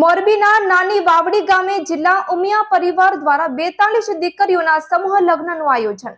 મોરબીના નાની વાવડી ગામે જિલ્લા ઉમિયા પરિવાર દ્વારા બેતાલીસ દીકરીઓના સમૂહ લગ્નનું આયોજન.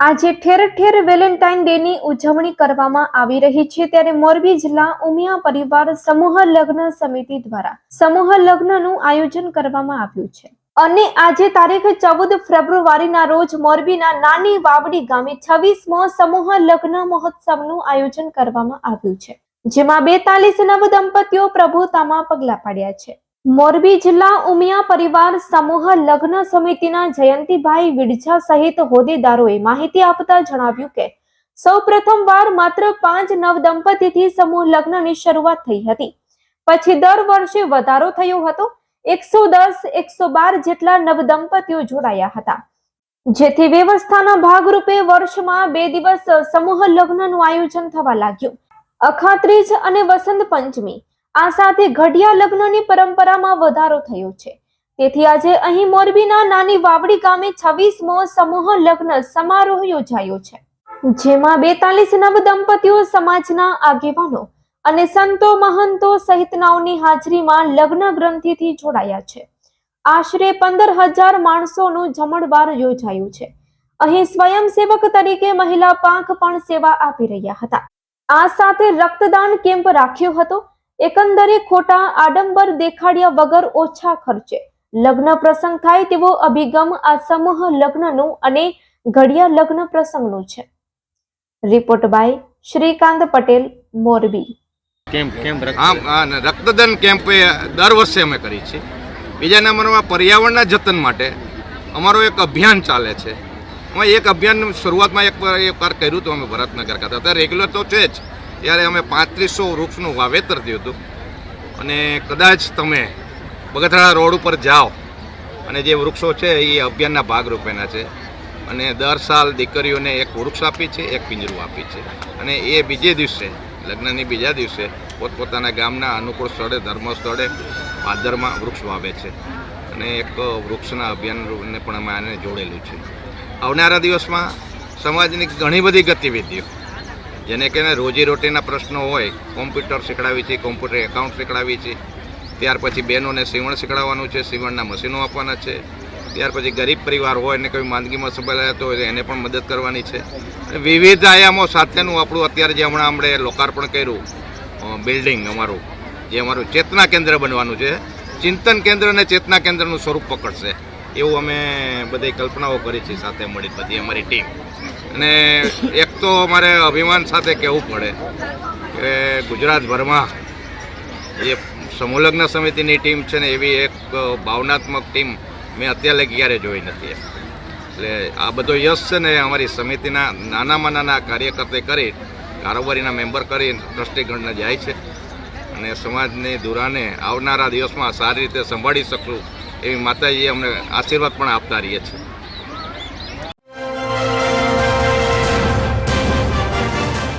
આજે ઠેર ઠેર વેલેન્ટાઇન ડે ની ઉજવણી કરવામાં આવી રહી છે ત્યારે મોરબી જિલ્લા ઉમિયા પરિવાર સમૂહ લગ્ન સમિતિ દ્વારા સમૂહ લગ્નનું આયોજન કરવામાં આવ્યું છે. અને આજે તારીખ ચૌદ ફેબ્રુઆરીના રોજ મોરબીના નાની વાવડી ગામે છવ્વીસમો સમૂહ લગ્ન મહોત્સવનું આયોજન કરવામાં આવ્યું છે. જેમાં બેતાલીસ નવ દંપતીઓ પ્રભુતામાં પગલા પાડ્યા છે. મોરબી જિલ્લા ઉમિયા પરિવાર સમૂહ લગ્ન સમિતિના જયંતિભાઈ વિડજા સહિત હોદ્દેદારોએ માહિતી આપતા જણાવ્યું કે, સૌ પ્રથમવાર માત્ર પાંચ નવ દંપતીથી સમૂહ લગ્નની શરૂઆત થઈ હતી. પછી દર વર્ષે વધારો થયો હતો. એકસો દસ, એકસો બાર જેટલા નવ દંપતીઓ જોડાયા હતા. જેથી વ્યવસ્થાના ભાગરૂપે વર્ષમાં બે દિવસ સમૂહ લગ્નનું આયોજન થવા લાગ્યું. અખાત્રીજ અને વસંત પંચમી. આ સાથે ઘડિયા લગ્નની પરંપરામાં વધારો થયો છે. તેથી આજે અહીં મોરબીના નાની વાવડી ગામે છવ્વીસમો સમૂહ લગ્ન સમારોહ યોજાયો છે. જેમાં બેતાલીસ નવ દંપતીઓ સમાજના આગેવાનો અને સંતો મહંતો સહિતનાઓની હાજરીમાં લગ્ન ગ્રંથિથી જોડાયા છે. આશરે પંદર હજાર માણસોનું જમણવાર યોજાયું છે. અહીં સ્વયંસેવક તરીકે મહિલા પાંખ પણ સેવા આપી રહ્યા હતા. આ સાથે રક્તદાન કેમ્પ રાખ્યો હતો. એકંદરે ખોટા આડંબર દેખાડ્યા વગર ઓછા ખર્ચે. લગ્ન પ્રસંગ થાય તેવો અભિગમ આ સમૂહ લગ્નનું અને ઘડિયા લગ્ન પ્રસંગનું છે. Report by Shrikant Patel, Morbi. Camp કેમ આમ, આ ને રક્તદાન કેમ્પ દર વર્ષે અમે કરીએ છીએ બીજા નંબરમાં પર્યાવરણના જતન માટે અમારો એક અભિયાન ચાલે છે. એમાં એક અભિયાન શરૂઆતમાં એક વાર એક વાર કર્યું હતું અમે ભરતનગર ખાતે. અત્યારે રેગ્યુલર તો છે જ. ત્યારે અમે પાંત્રીસો વૃક્ષનું વાવેતર થયું હતું. અને કદાચ તમે બગથરાળા રોડ ઉપર જાઓ અને જે વૃક્ષો છે એ અભિયાનના ભાગરૂપેના છે. અને દર સાલ દીકરીઓને એક વૃક્ષ આપી છે, એક પિંજરું આપી છે. અને એ બીજે દિવસે, લગ્નની બીજા દિવસે પોતપોતાના ગામના અનુકૂળ સ્થળે, ધર્મ સ્થળે પાદરમાં વૃક્ષ વાવે છે. અને એક વૃક્ષના અભિયાનને પણ અમે આને જોડેલું છે. આવનારા દિવસમાં સમાજની ઘણી બધી ગતિવિધિઓ, જેને કે રોજીરોટીના પ્રશ્નો હોય, કોમ્પ્યુટર શીખડાવી છે, કોમ્પ્યુટર એકાઉન્ટ શીખડાવી છે, ત્યાર પછી બહેનોને સીવણ શીખડાવવાનું છે, સીવણના મશીનો આપવાના છે, ત્યાર પછી ગરીબ પરિવાર હોય અને કોઈ માંદગીમાં સંભળાતો હોય એને પણ મદદ કરવાની છે. વિવિધ આયામો સાથેનું આપણું અત્યારે જે હમણાં આપણે લોકાર્પણ કર્યું બિલ્ડિંગ અમારું, જે અમારું ચેતના કેન્દ્ર બનવાનું છે. ચિંતન કેન્દ્ર અને ચેતના કેન્દ્રનું સ્વરૂપ પકડશે. એવું અમે બધી કલ્પનાઓ કરી છે સાથે મળી બધી અમારી ટીમ. અને એક તો અમારે અભિમાન સાથે કહેવું પડે કે ગુજરાતભરમાં જે સમૂહલગ્ન સમિતિની ટીમ છે ને એવી એક ભાવનાત્મક ટીમ મેં અત્યારે ક્યારે જોઈ નથી. એટલે આ બધો યશ છે ને અમારી સમિતિના નાનામાં નાના કાર્યકર્તે કરી, કારોબારીના મેમ્બર કરી, ટ્રસ્ટીગણને જાય છે. અને સમાજની ધુરાને આવનારા દિવસમાં સારી રીતે સંભાળી શકશું. એવી માતાજીએ અમને આશીર્વાદ પણ આપતા રહીએ છીએ.